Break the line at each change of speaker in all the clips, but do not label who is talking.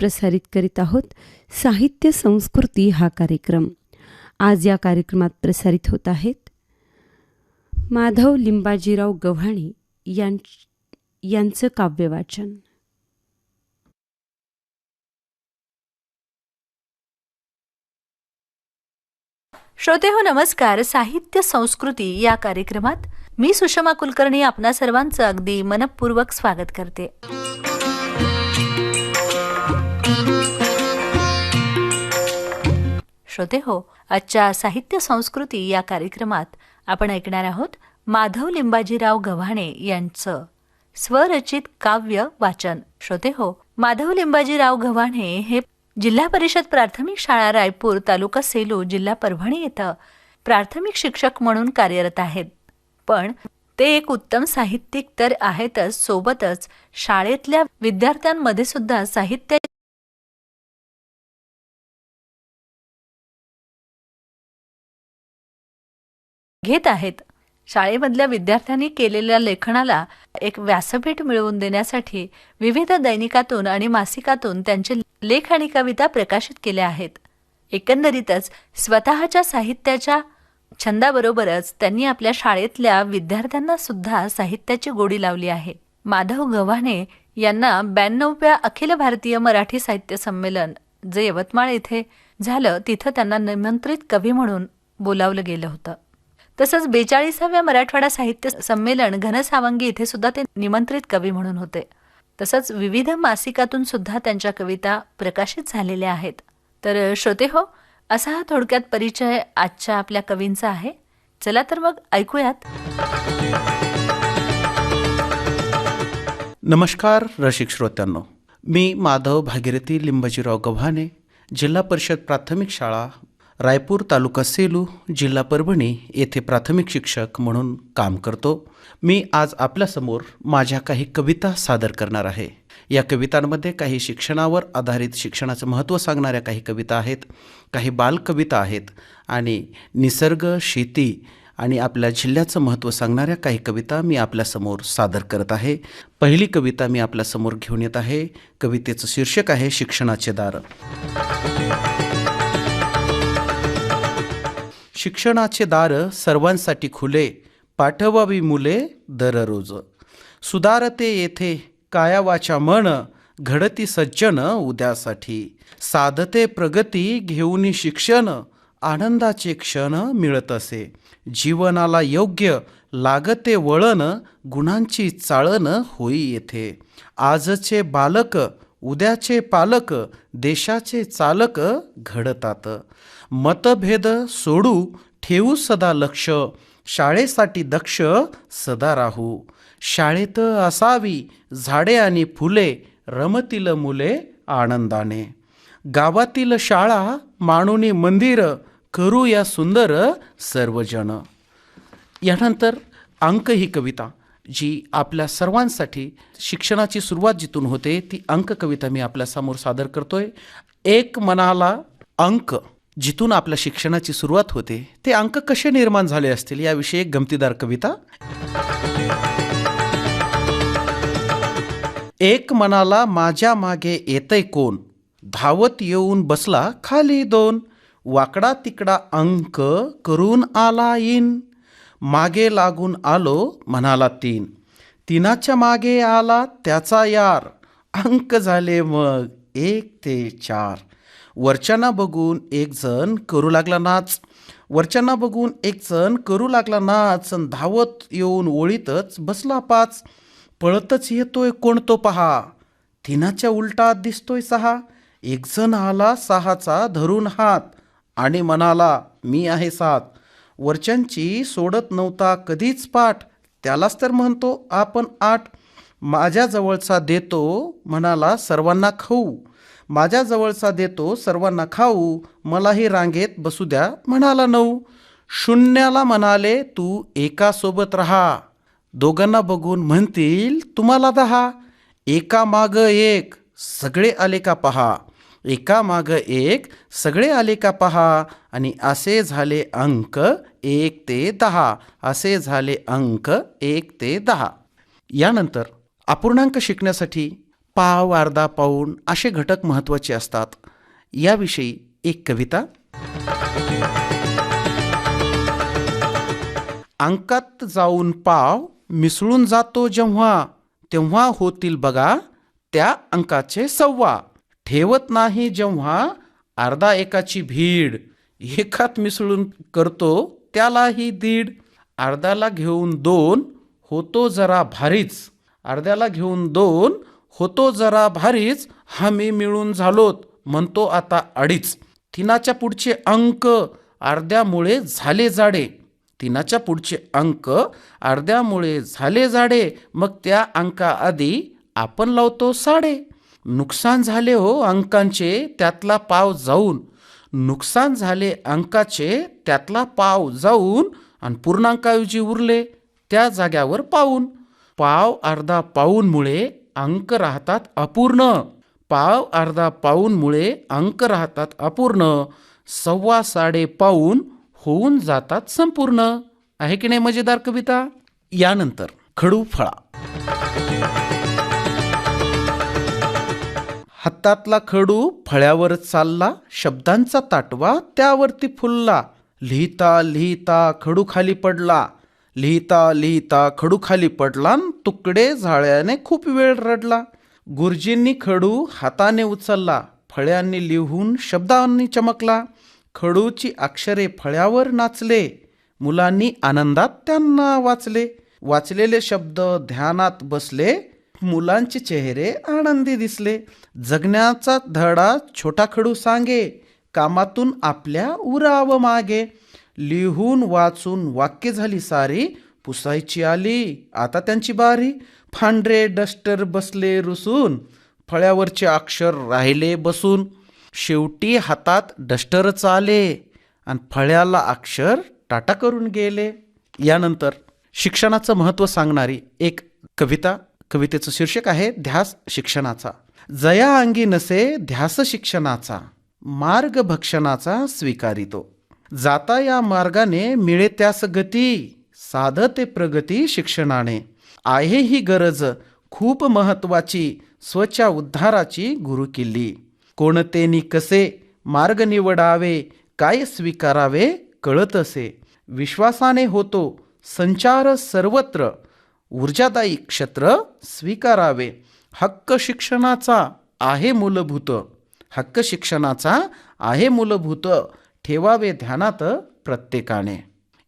प्रसारित करीत आहोत. साहित्य संस्कृती हा कार्यक्रम आज या कार्यक्रमात प्रसारित होत आहेत. माधव लिंबाजीराव गव्हाणे यां यांचं काव्यवाचन.
श्रोते हो नमस्कार. साहित्य संस्कृती या कार्यक्रमात मी सुषमा कुलकर्णी आपणा सर्वांचं अगदी मनपूर्वक स्वागत करते. श्रोते हो आजच्या साहित्य संस्कृती या कार्यक्रमात आपण ऐकणार आहोत माधव लिंबाजीराव गव्हाणे यांचं स्वरचित काव्य वाचन. श्रोते हो माधव लिंबाजीराव गव्हाणे हे जिल्हा परिषद प्राथमिक शाळा रायपूर तालुका सेलू जिल्हा परभणी येथे प्राथमिक शिक्षक म्हणून कार्यरत आहेत. पण ते एक उत्तम साहित्यिक तर आहेतच सोबतच शाळेतल्या विद्यार्थ्यांमध्ये सुद्धा साहित्य घेत आहेत. शाळेमधल्या विद्यार्थ्यांनी केलेल्या लेखनाला एक व्यासपीठ मिळवून देण्यासाठी विविध दैनिकातून आणि मासिकातून त्यांचे लेख आणि कविता प्रकाशित केल्या आहेत. एकंदरीतच स्वतःच्या साहित्याच्या छंदाबरोबरच त्यांनी आपल्या शाळेतल्या विद्यार्थ्यांना सुद्धा साहित्याची गोडी लावली आहे. माधव गव्हाणे यांना ब्याण्णवव्या अखिल भारतीय मराठी साहित्य संमेलन जे यवतमाळ येथे झालं तिथं त्यांना निमंत्रित कवी म्हणून बोलावलं गेलं होतं. तसंच बेचाळीसाव्या मराठवाडा साहित्य संमेलन घनसावंगी इथे सुद्धा ते निमंत्रित कवी म्हणून होते. तसंच विविध मासिकातून सुद्धा त्यांच्या कविता प्रकाशित झालेल्या आहेत. तर श्रोते हो असा हा थोडक्यात परिचय आजच्या आपल्या कवींचा आहे. चला तर मग ऐकूयात.
नमस्कार रसिक श्रोत्यांनो. मी माधव भागीरथी लिंबजीराव गव्हाणे जिल्हा परिषद प्राथमिक शाळा रायपूर तालुका सेलू जिल्हा परभणी येथे प्राथमिक शिक्षक म्हणून काम करतो. मी आज आपल्यासमोर माझ्या काही कविता सादर करणार आहे. या कवितांमध्ये काही शिक्षणावर आधारित शिक्षणाचं महत्त्व सांगणाऱ्या काही कविता आहेत काही बालकविता आहेत आणि निसर्ग शेती आणि आपल्या जिल्ह्याचं महत्त्व सांगणाऱ्या काही कविता मी आपल्यासमोर सादर करत आहे. पहिली कविता मी आपल्यासमोर घेऊन येत आहे. कवितेचं शीर्षक आहे शिक्षणाचे दार. शिक्षणाचे दार सर्वांसाठी खुले पाठवावी मुले दररोज सुधारते येथे कायावाच्या मन घडती सज्जन उद्यासाठी. साधते प्रगती घेऊन शिक्षण आनंदाचे क्षण मिळत असे जीवनाला योग्य लागते वळण गुणांची चाळण होई येथे. आजचे बालक उद्याचे पालक देशाचे चालक घडतात. मतभेद सोडू ठेवू सदा लक्ष. शाळेसाठी दक्ष सदा राहू. शाळेत असावी झाडे आणि फुले रमतील मुले आनंदाने. गावातील शाळा माणूनी मंदिर करू या सुंदर सर्वजण. यानंतर अंक ही कविता जी आपल्या सर्वांसाठी शिक्षणाची सुरुवात जिथून होते ती अंक कविता मी आपल्यासमोर सादर करतोय. एक मनाला अंक. जिथून आपल्या शिक्षणाची सुरुवात होते ते अंक कसे निर्माण झाले असतील याविषयी एक गमतीदार कविता. एक मनाला माझ्या मागे येतय कोण? धावत येऊन बसला खाली दोन. वाकडा तिकडा अंक करून आला इन. मागे लागून आलो म्हणाला तीन. तिनाच्या मागे आला त्याचा यार. अंक झाले मग एक ते चार. वरच्यांना बघून एक जण करू लागला नाच. वरच्यांना बघून एक जण करू लागला नाच धावत येऊन ओळीतच बसला पाच. पळतच येतोय कोण तो पहा. तिनाच्या उलटा दिसतोय सहा. एक जण आला सहाचा धरून हात आणि म्हणाला मी आहे सात. वरच्यांची सोडत नव्हता कधीच पाठ. त्यालाच तर म्हणतो आपण आठ. माझ्याजवळचा देतो म्हणाला सर्वांना खाऊ. माझ्या जवळचा देतो सर्वांना खाऊ मलाही रांगेत बसू द्या म्हणाला नऊ. शून्याला म्हणाले तू एकासोबत राहा. दोघांना बघून म्हणतील तुम्हाला दहा. एका माग एक. सगळे आले का पहा. एका माग एक. सगळे आले का पहा. आणि असे झाले अंक एक ते दहा. असे झाले अंक एक ते दहा. यानंतर अपूर्णांक शिकण्यासाठी पाव अर्धा पाऊण असे घटक महत्त्वाचे असतात. याविषयी एक कविता. अंकात जाऊन पाव मिसळून जातो जेव्हा तेव्हा होतील बघा त्या अंकाचे सव्वा. ठेवत नाही जेव्हा अर्धा एकाची भीड एकात मिसळून करतो त्यालाही दीड. अर्ध्याला घेऊन दोन होतो जरा भारीच. अर्ध्याला घेऊन दोन होतो जरा भारीच हमी मिळून झालोत म्हणतो आता अडीच. तिनाच्या पुढचे अंक अर्ध्यामुळे झाले जाडे. तिनाच्या पुढचे अंक अर्ध्यामुळे झाले जाडे. मग त्या अंकाआधी आपण लावतो साडे. नुकसान झाले हो अंकांचे त्यातला पाव जाऊन. नुकसान झाले अंकाचे त्यातला पाव जाऊन आणि पूर्णांकाऐवजी उरले. त्या जाग्यावर पाऊन पाव अर्धा पाऊनमुळे अंक राहतात अपूर्ण. पाव अर्धा पाऊनमुळे अंक राहतात अपूर्ण. सव्वा साडे पाऊन होऊन जातात संपूर्ण. आहे की नाही मजेदार कविता? यानंतर खडू फळा. हातातला खडू फळ्यावर चालला शब्दांचा ताटवा त्यावरती फुलला. लिहिता लिहिता खडू खाली पडला. लिहिता लिहिता खडू खाली पडला तुकडे झाळ्याने खूप वेळ रडला. गुरुजींनी खडू हाताने उचलला फळ्यांनी लिहून शब्दांनी चमकला. खडूची अक्षरे फळ्यावर नाचले मुलांनी आनंदात त्यांना वाचले. वाचलेले शब्द ध्यानात बसले मुलांचे चेहरे आनंदी दिसले. जगण्याचा धडा छोटा खडू सांगे कामातून आपल्या उराव मागे. लिहून वाचून वाक्य झाली सारी पुसायची आली आता त्यांची बारी. फांडरे डस्टर बसले रुसून फळ्यावरचे अक्षर राहिले बसून. शेवटी हातात डस्टरच आले आणि फळ्याला अक्षर टाटा करून गेले. यानंतर शिक्षणाचं महत्त्व सांगणारी एक कविता कवितेचं शीर्षक आहे ध्यास शिक्षणाचा. जया अंगी नसे ध्यास शिक्षणाचा मार्ग भक्षणाचा स्वीकारितो. जाता या मार्गाने मिळे त्यास गती साधते प्रगती शिक्षणाने. आहे ही गरज खूप महत्वाची स्वच्या उद्धाराची गुरु किल्ली. कोणतेनी कसे मार्ग निवडावे काय स्वीकारावे कळत असे. विश्वासाने होतो संचार सर्वत्र ऊर्जादायी क्षेत्र स्वीकारावे. हक्क शिक्षणाचा आहे मूलभूत. हक्क शिक्षणाचा आहे मूलभूत. ठेवावे ध्यानात प्रत्येकाने.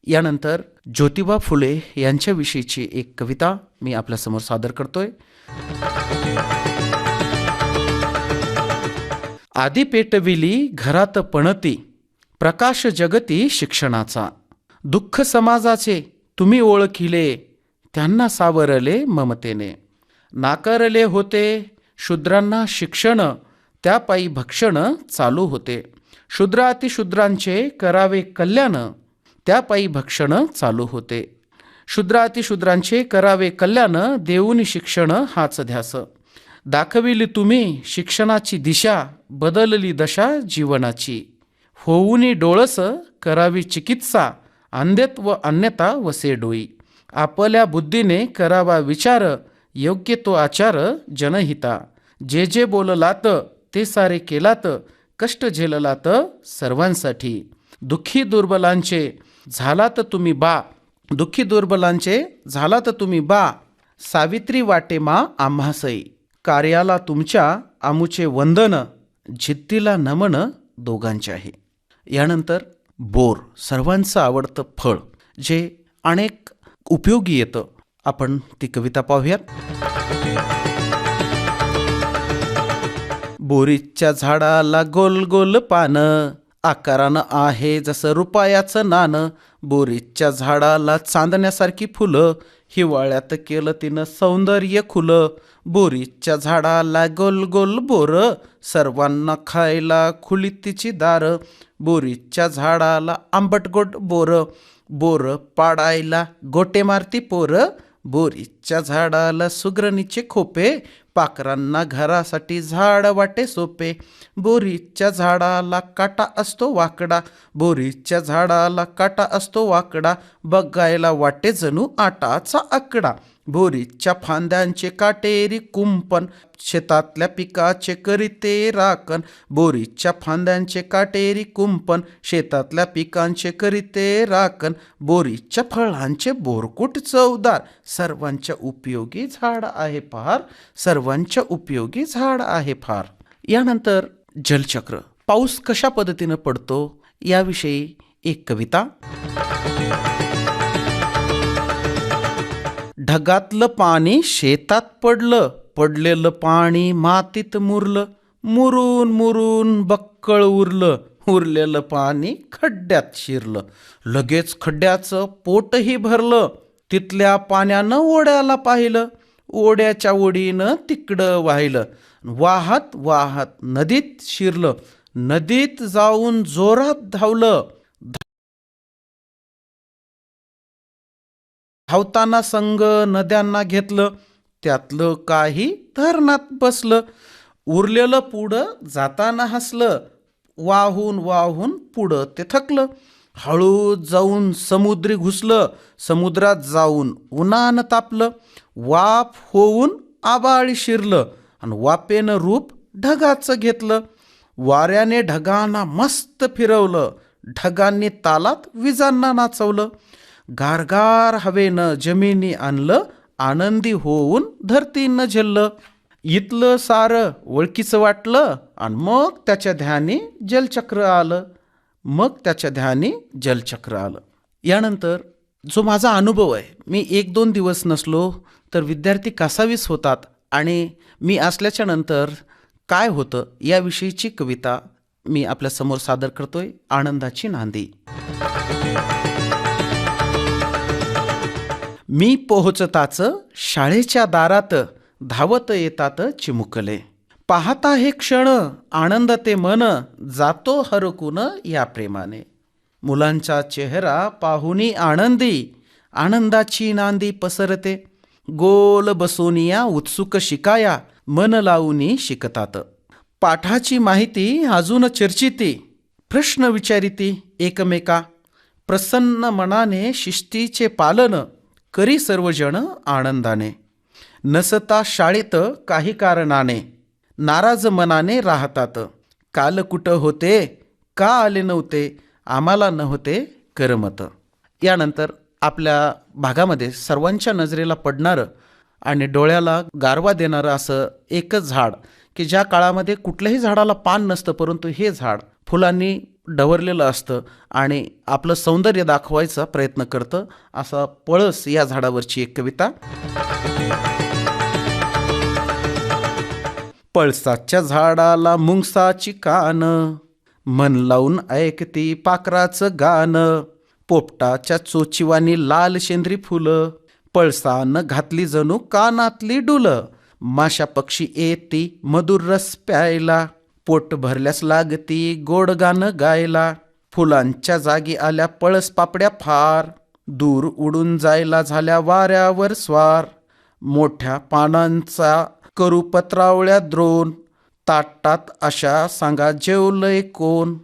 यानंतर ज्योतिबा फुले यांच्याविषयीची एक कविता मी आपल्यासमोर सादर करतोय. आधी पेटविली घरात पणती प्रकाश जगती शिक्षणाचा. दुःख समाजाचे तुम्ही ओळखिले त्यांना सावरले ममतेने. नाकारले होते शूद्रांना शिक्षण त्यापायी भक्षण चालू होते. शूद्र अतिशूद्रांचे करावे कल्याण त्यापायी भक्षण चालू होते. शूद्र अतिशूद्रांचे करावे कल्याण देऊनी शिक्षण हाच ध्यास. दाखविली तुम्ही शिक्षणाची दिशा बदलली दशा जीवनाची. होऊनी डोळस करावी चिकित्सा अंधेत व अन्यता वसे डोई. आपल्या बुद्धीने करावा विचार योग्य तो आचार जनहिता. जे जे बोललात ते सारे केलात कष्ट झेलला तर सर्वांसाठी. दुःखी दुर्बलांचे झाला तर तुम्ही बा. दुःखी दुर्बलांचे झाला तर तुम्ही बा. सावित्री वाटे मा आम्हासई. कार्याला तुमच्या आमुचे वंदन झित्तीला नमन दोघांचे आहे यानंतर बोर सर्वांचं आवडतं फळ जे अनेक उपयोगी येतं. आपण ती कविता पाहूयात. बोरीच्या झाडाला गोल गोल पानं. आकारानं आहे जसं रुपयाचं नाणं. बोरीच्या झाडाला चांदण्यासारखी फुलं. हिवाळ्यात केलं तिनं सौंदर्य खुलं. बोरीच्या झाडाला गोल गोल बोर. सर्वांना खायला खुली तिची दार. बोरीच्या झाडाला आंबट गोट बोर. बोर पाडायला गोटे मारती पोर. बोरीच्या झाडाला सुग्रणीचे खोपे. पाखरांना घरासाठी झाड वाटे सोपे. बोरीच्या झाडाला काटा असतो वाकडा. बोरीच्या झाडाला काटा असतो वाकडा. बघायला वाटे जणू आटाचा आकडा. बोरीच्या फांद्यांचे काटेरी कुंपण. शेतातल्या पिकाचे करीते राखण. बोरीच्या फांद्यांचे काटेरी कुंपण. शेतातल्या पिकांचे करीते राखण. बोरीच्या फळांचे बोरकुट चवदार. सर्वांच्या उपयोगी झाड आहे फार सर्वांच्या उपयोगी झाड आहे फार. यानंतर जलचक्र. पाऊस कशा पद्धतीनं पडतो? याविषयी एक कविता. ढगातलं पाणी शेतात पडलं पडलेलं पाणी मातीत मुरलं मुरून मुरून बक्कळ उरलं उरलेलं पाणी खड्ड्यात शिरलं. लगेच खड्ड्याचं पोटही भरलं तिथल्या पाण्यानं ओढ्याला पाहिलं ओढ्याच्या ओढीनं तिकडं वाहिलं. वाहत वाहत नदीत शिरलं. नदीत जाऊन जोरात धावलं. धावताना संग नद्यांना घेतलं. त्यातलं काही धरणात बसलं. उरलेलं पुढं जाताना हसलं. वाहून वाहून पुढं ते थकलं. हळू जाऊन समुद्री घुसलं. समुद्रात जाऊन उन्हानं तापलं. वाफ होऊन आबाळी शिरलं आणि वापेनं रूप ढगाचं घेतलं. वाऱ्याने ढगांना मस्त फिरवलं. ढगांनी तालात विजांना नाचवलं. गारगार हवेनं जमिनी आणलं. आनंदी होऊन धरतीनं झेललं. इथलं सारं ओळखीचं वाटलं आणि मग त्याच्या ध्यानी जलचक्र आलं. मग त्याच्या ध्यानी जलचक्र आलं. यानंतर जो माझा अनुभव आहे मी एक दोन दिवस नसलो तर विद्यार्थी कासावीस होतात आणि मी असल्याच्या नंतर काय होतं याविषयीची कविता मी आपल्यासमोर सादर करतोय आनंदाची नांदी. मी पोहोचताच शाळेच्या दारात धावत येतात चिमुकले. पाहता हे क्षण आनंद ते मन जातो हरकून या प्रेमाने. मुलांचा चेहरा पाहुनी आनंदी आनंदाची नांदी पसरते. गोल बसोनिया उत्सुक शिकाया मन लावूनी शिकतात. पाठाची माहिती अजून चर्चिती प्रश्न विचारिती एकमेका प्रसन्न मनाने शिस्तीचे पालन करी सर्वजण आनंदाने. नसता शाळेत काही कारणाने नाराज मनाने राहतात. काल कुठं होते का आले नव्हते आम्हाला नव्हते करमत. यानंतर आपल्या भागामध्ये सर्वांच्या नजरेला पडणारं आणि डोळ्याला गारवा देणारं असं एकच झाड की ज्या काळामध्ये कुठल्याही झाडाला पान नसतं परंतु हे झाड फुलांनी डवरलेलं असतं आणि आपलं सौंदर्य दाखवायचा प्रयत्न करतं असा पळस या झाडावरची एक कविता. पळसाच्या झाडाला मुंगसाची कान मन लावून ऐकती पाखराचं गाणं. पोपटाच्या चोचिवानी लाल शेंद्री फुलं पळसानं घातली जणू कानातली डुलं माशा पक्षी येती मधुर रस प्यायला पोट भरल्यास लागती गोड गाणं गायला फुलांच्या जागी आल्या पळस पापड्या फार दूर उडून जायला झाल्या वाऱ्यावर स्वार मोठ्या पानांचा करू पत्रावळ्या द्रोण ताटात अशा सांगा जेवलंय कोण?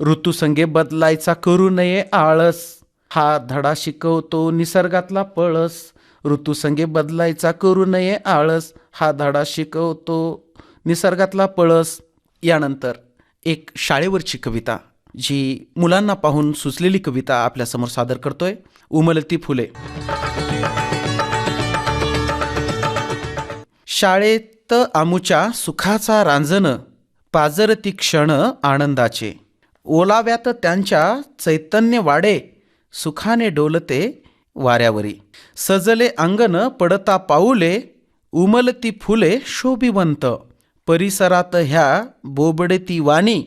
ऋतुसंगे बदलायचा करू नये आळस. हा धडा शिकवतो निसर्गातला पळस. ऋतुसंगे बदलायचा करू नये आळस. हा धडा शिकवतो निसर्गातला पळस. यानंतर एक शाळेवरची कविता जी मुलांना पाहून सुचलेली कविता आपल्यासमोर सादर करतोय. उमलती फुले. शाळेत आमुच्या सुखाचा रांजन पाजरती क्षण आनंदाचे. ओलाव्यात त्यांच्या चैतन्य वाडे सुखाने डोलते वाऱ्यावरी. सजले अंगण पडता पाऊले उमलती फुले शोभिवंत. परिसरात ह्या बोबडती वाणी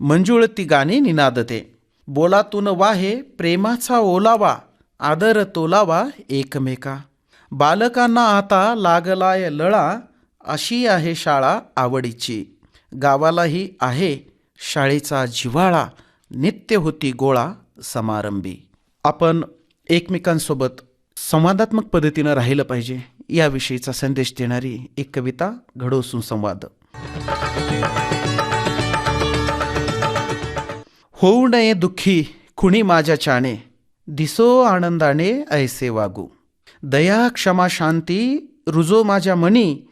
मंजुळती गाणी निनादते. बोलातून वाहे प्रेमाचा ओलावा आदर तोलावा एकमेका. बालकांना आता लागलाय लळा अशी आहे शाळा आवडीची. गावालाही आहे शाळेचा जिव्हाळा नित्य होती गोळा समारंभी. आपण एकमेकांसोबत संवादात्मक पद्धतीनं राहिलं पाहिजे याविषयीचा संदेश देणारी एक कविता घडोसून संवाद. होऊ नये दुःखी कुणी माझ्या चाणे दिसो आनंदाने ऐसे वागू. दया क्षमा शांती रुजो माझ्या मनी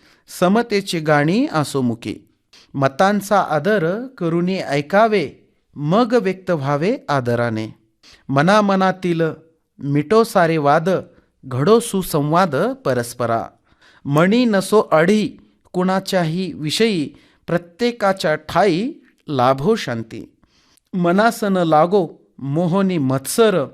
समतेची गाणी असो मुकी. मतांचा आदर करुणी ऐकावे मग व्यक्त व्हावे आदराने. मनामनातील मिटो सारे वाद घडो सुसंवाद परस्परा. मणी नसो अढी कुणाच्याही विषयी प्रत्येकाच्या ठाई लाभो शांती. मनासन लागो मोहनी मत्सर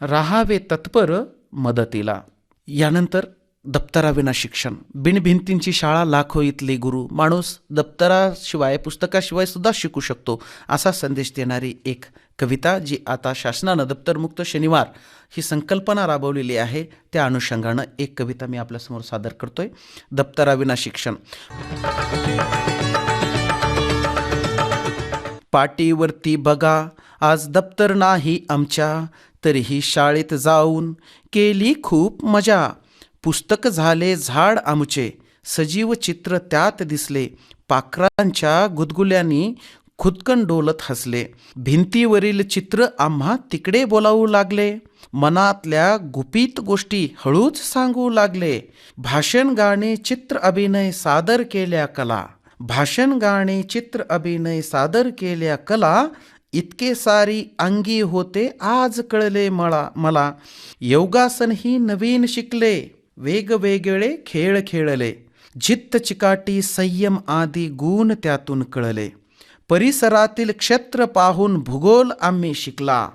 राहावे तत्पर मदतीला. यानंतर दप्तराविना शिक्षण. बिनभिंतींची शाळा लाखो इथले गुरु. माणूस दप्तराशिवाय पुस्तकाशिवाय सुद्धा शिकू शकतो असा संदेश देणारी एक कविता जी आता शासनानं दप्तरमुक्त शनिवार ही संकल्पना राबवलेली आहे. त्या अनुषंगानं एक कविता मी आपल्यासमोर सादर करतोय. दप्तराविना शिक्षण. पाटीवरती बघा आज दप्तर नाही आमच्या तरीही शाळेत जाऊन केली खूप मजा. पुस्तक झाले झाड आमचे सजीव चित्र त्यात दिसले पाखरांच्या गुदगुल्यांनी खुदकन डोलत हसले. भिंतीवरील चित्र आम्हा तिकडे बोलावू लागले. मनातल्या गुपित गोष्टी हळूच सांगू लागले. भाषण गाणे चित्र अभिनय सादर केल्या कला. भाषण गाणे चित्र अभिनय सादर केल्या कला इतके सारी अंगी होते आज कळले मला. मला योगासन ही नवीन शिकले. वेगवेगळे खेळ खेळले जित्त चिकाटी संयम आदी गुण त्यातून कळले परिसरातील क्षेत्र पाहून भूगोल आम्ही शिकला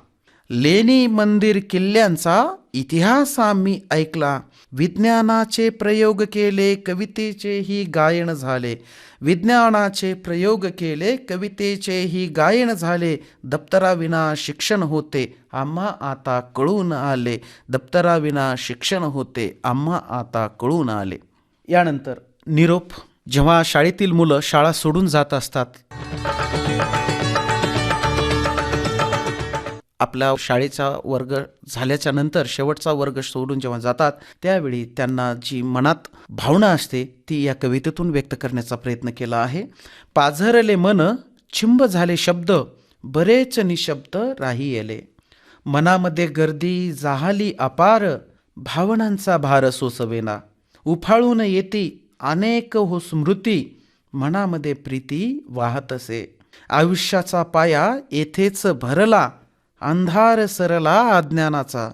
लेणी मंदिर किल्ल्यांचा इतिहास आम्ही ऐकला. विज्ञानाचे प्रयोग केले कवितेचेही गायन झाले. विज्ञानाचे प्रयोग केले कवितेचेही गायन झाले. दप्तराविना शिक्षण होते आम्हा आता कळून आले. दप्तराविना शिक्षण होते आम्हा आता कळून आले. यानंतर निरोप. जेव्हा शाळेतील मुलं शाळा सोडून जात असतात आपला शाळेचा वर्ग झाल्याच्यानंतर शेवटचा वर्ग सोडून जेव्हा जातात त्यावेळी त्यांना जी मनात भावना असते ती या कवितेतून व्यक्त करण्याचा प्रयत्न केला आहे. पाझरले मन चिंब झाले शब्द बरेच निशब्द राही येले मनामध्ये गर्दी जाहली अपार भावनांचा भार सोसवेना. उफाळून येती अनेक हो स्मृती मनामध्ये प्रीती वाहत असे. आयुष्याचा पाया येथेच भरला अंधार सरला अज्ञानाचा.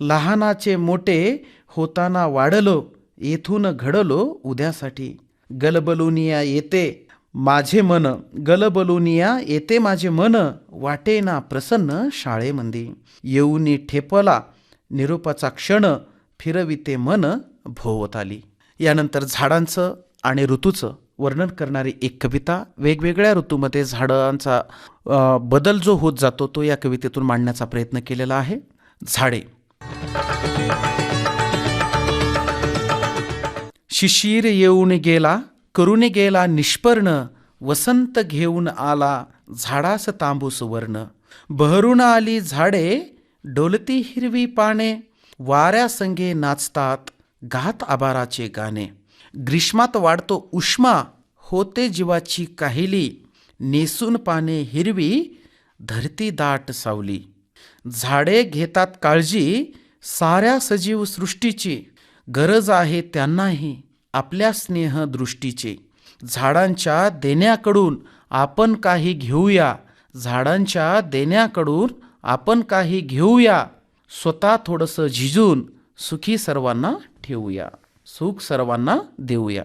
लहानाचे मोठे होताना वाढलो येथून घडलो उद्यासाठी. गलबलुनिया येते माझे मन गलबलुनिया येते माझे मन वाटेना प्रसन्न शाळेमध्ये येऊनी ठेपला निरूपाचा क्षण फिरविते मन भोवत आली यानंतर झाडांचं आणि ऋतूचं. वर्णन करणारी एक कविता वेगवेगळ्या ऋतूमध्ये झाडांचा बदल जो होत जातो तो या कवितेतून मांडण्याचा प्रयत्न केलेला आहे. झाडे. शिशिर येऊन गेला करून गेला निष्पर्ण वसंत घेऊन आला झाडास तांबूस वर्ण. बहरून आली झाडे डोलती हिरवी पाने वाऱ्यासंगे नाचतात गात आबाराचे गाणे. ग्रीष्मात वाढतो उष्मा होते जीवाची काहिली. नेसून पाने हिरवी धरती दाट सावली. झाडे घेतात काळजी साऱ्या सजीव सृष्टीची. गरज आहे त्यांनाही आपल्या स्नेहदृष्टीची झाडांच्या देण्याकडून आपण काही घेऊया. झाडांच्या देण्याकडून आपण काही घेऊया. स्वतः थोडंसं झिजून सुखी सर्वांना ठेवूया. सुख सर्वांना देऊया.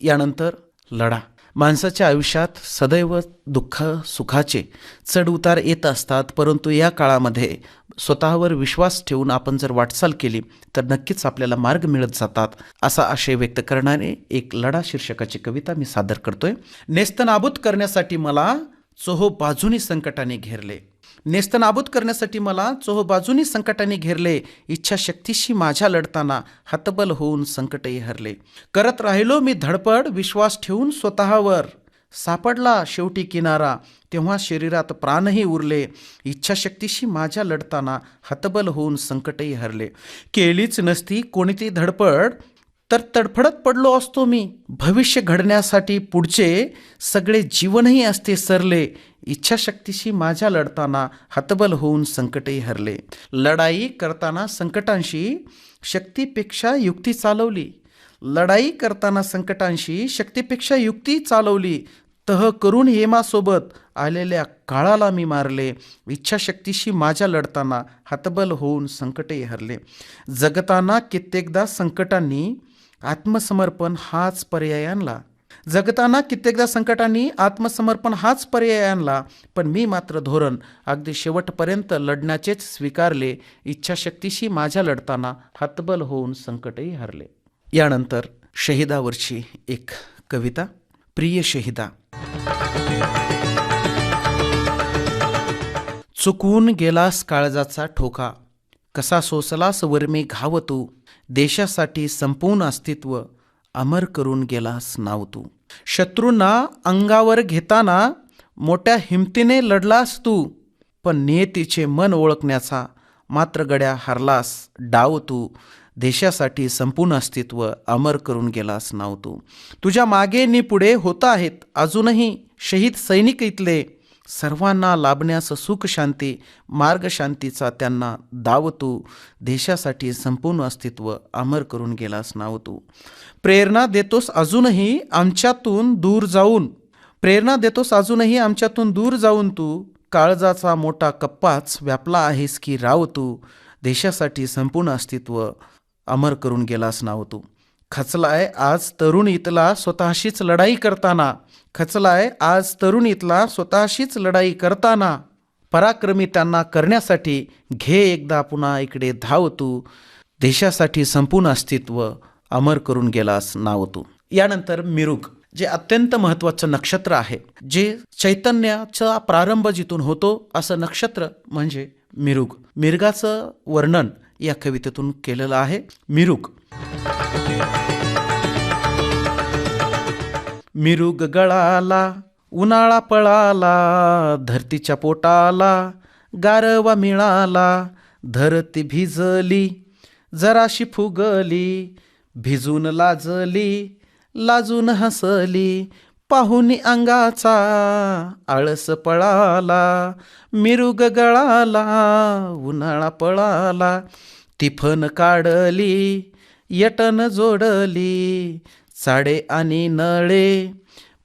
यानंतर लढा. माणसाच्या आयुष्यात सदैव दुःख सुखाचे चढउतार येत असतात परंतु या काळामध्ये स्वतःवर विश्वास ठेवून आपण जर वाटचाल केली तर नक्कीच आपल्याला मार्ग मिळत जातात असा आशय व्यक्त करणारे एक लढा शीर्षकाची कविता मी सादर करतोय. नेस्तनाबूत करण्यासाठी मला चोहो बाजूनी संकटाने घेरले. नेस्तनाबूत करण्यासाठी मला चोहबाजूनी संकटाने घेरले इच्छाशक्तीशी माझ्या लढताना हतबल होऊन संकटही हरले. करत राहिलो मी धडपड विश्वास ठेवून स्वतःवर. सापडला शेवटी किनारा तेव्हा शरीरात प्राणही उरले. इच्छाशक्तीशी माझ्या लढताना हतबल होऊन संकटही हरले. केलीच नसती कोणती धडपड तर तडफडत पडलो असतो मी. भविष्य घडण्यासाठी पुढचे सगळे जीवनही असते सरले. इच्छाशक्तीशी माझ्या लढताना हतबल होऊन संकटही हरले. लढाई करताना संकटांशी शक्तीपेक्षा युक्ती चालवली. लढाई करताना संकटांशी शक्तीपेक्षा युक्ती चालवली. तह करून हेमासोबत आलेल्या काळाला मी मारले. इच्छाशक्तीशी माझ्या लढताना हतबल होऊन संकटही हरले. जगताना कित्येकदा संकटांनी आत्मसमर्पण हाच पर्याय आणला. जगताना कित्येकदा संकटांनी आत्मसमर्पण हाच पर्याय आणला पण मी मात्र धोरण अगदी शेवटपर्यंत लढण्याचेच स्वीकारले इच्छाशक्तीशी माझ्या लढताना हतबल होऊन संकटही हरले. यानंतर शहिदावरची एक कविता प्रिय शहिदा. चुकवून गेलास काळजाचा ठोका कसा सोसलास वर्मी घाव तू देशासाठी संपूर्ण अस्तित्व अमर करून गेलास नाव तू. शत्रूंना अंगावर घेताना मोठ्या हिमतीने लढलास तू पण नियतीचे मन ओळखण्याचा मात्र गड्या हरलास डाव तू. देशासाठी संपूर्ण अस्तित्व अमर करून गेलास नाव तू. तुझ्या मागे नि पुढे होता आहेत अजूनही शहीद सैनिक इथले सर्वांना लाभण्यास सुख शांती त्यांना दाव तू. देशासाठी संपूर्ण अस्तित्व अमर करून गेलास नाव तू. प्रेरणा देतोस अजूनही आमच्यातून दूर जाऊन. प्रेरणा देतोस अजूनही आमच्यातून दूर जाऊन तू. काळजाचा मोठा कप्पाच व्यापला आहेस की राव तू. देशासाठी संपूर्ण अस्तित्व अमर करून गेलास नाव तू. खचलाय आज तरुण इथला स्वतःशीच लढाई करताना. खचलाय आज तरुण इथला स्वतःशीच लढाई करताना. पराक्रमी त्यांना करण्यासाठी घे एकदा पुन्हा इकडे धाव तू. देशासाठी संपूर्ण अस्तित्व अमर करून गेलास नाव तू. यानंतर मिरुग जे अत्यंत महत्त्वाचं नक्षत्र आहे जे चैतन्याचा प्रारंभ जिथून होतो असं नक्षत्र म्हणजे मिरुग. मिरगाचं वर्णन या कवितेतून केलेलं आहे. मिरुग मिरुग गळाला उन्हाळा पळाला धरतीच्या पोटाला गारवा मिळाला धरती भिजली जराशी फुगली भिजून लाजली लाजून हसली पाहुनी अंगाचा आळस पळाला मिरुग गळाला उन्हाळा पळाला तिफन काढली यटन जोडली चाडे आणि नळे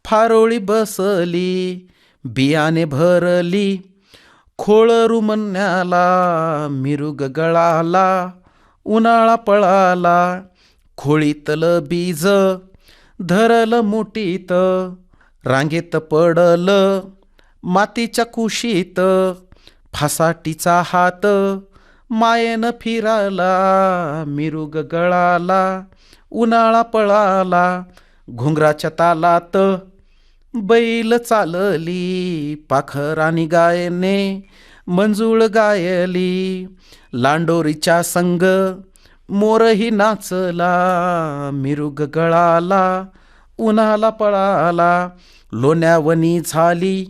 फारोळी बसली बियाणे भरली खोळ रुमण्याला मिरुग गळाला उन्हाळा पळाला खोळीतलं बीज धरलं मुठीत रांगेत पडलं मातीच्या कुशीत फासाटीचा हात मायेनं फिराला मिरुग गळाला उन्हाळा पळाला घुंगराच्या तालात बैल चालली पाखरानी गायने मंजूळ गायली लांडोरीच्या संग मोरही नाचला मिरुग गळाला उन्हाला पळाला लोण्यावनी झाली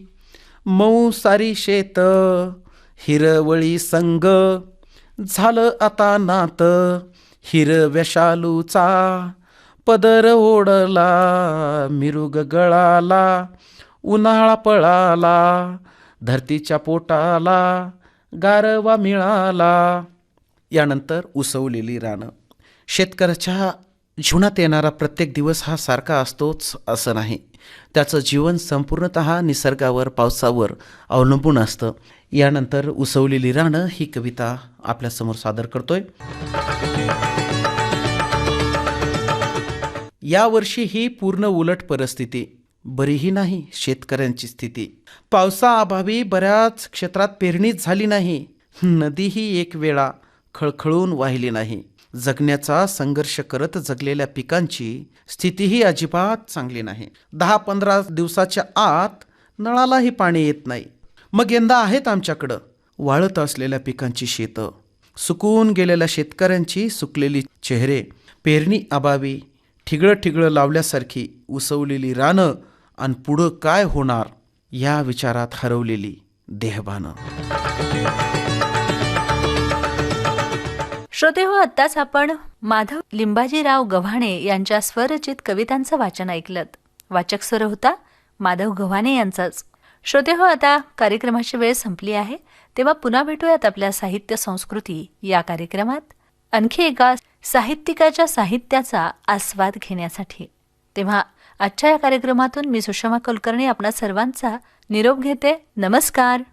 मऊ सारी शेत हिरवळी संग झालं आता नात. हिरव्या शालूचा पदर ओढला मिरुग गळाला उन्हाळा पळाला धरतीच्या पोटाला गारवा मिळाला. यानंतर उसवलेली रानं. शेतकऱ्याच्या जीवनात येणारा प्रत्येक दिवस हा सारखा असतोच असं नाही. त्याचं जीवन संपूर्णत निसर्गावर पावसावर अवलंबून असतं. यानंतर उसवलेली रानं ही कविता आपल्यासमोर सादर करतोय. यावर्षी ही पूर्ण उलट परिस्थिती बरीही नाही शेतकऱ्यांची स्थिती. पावसाअभावी बऱ्याच क्षेत्रात पेरणीच झाली नाही. नदीही एक वेळा खळखळून वाहिली नाही. जगण्याचा संघर्ष करत जगलेल्या पिकांची स्थितीही अजिबात चांगली नाही. दहा पंधरा दिवसाच्या आत नळालाही पाणी येत नाही. मग यंदा आहेत आमच्याकडं. वाळत असलेल्या पिकांची शेतं. सुकून गेलेल्या शेतकऱ्यांची सुकलेली चेहरे. पेरणी अभावी ठिगळं ठिगळं लावल्यासारखी उसवलेली रानं. आणि पुढं काय होणार? या विचारात हरवलेली देहबानं.
श्रोते हो आत्ताच आपण माधव लिंबाजीराव गव्हाणे यांच्या स्वरचित कवितांचं वाचन ऐकलं वाचक स्वर होता माधव गव्हाणे यांचाच. श्रोते हो आता कार्यक्रमाची वेळ संपली आहे. तेव्हा पुन्हा भेटूयात आपल्या साहित्य संस्कृती या कार्यक्रमात. आणखी एका साहित्यिकाच्या साहित्याचा आस्वाद घेण्यासाठी. तेव्हा आजच्या या कार्यक्रमातून मी सुषमा कुलकर्णी आपणा सर्वांचा निरोप घेते. नमस्कार.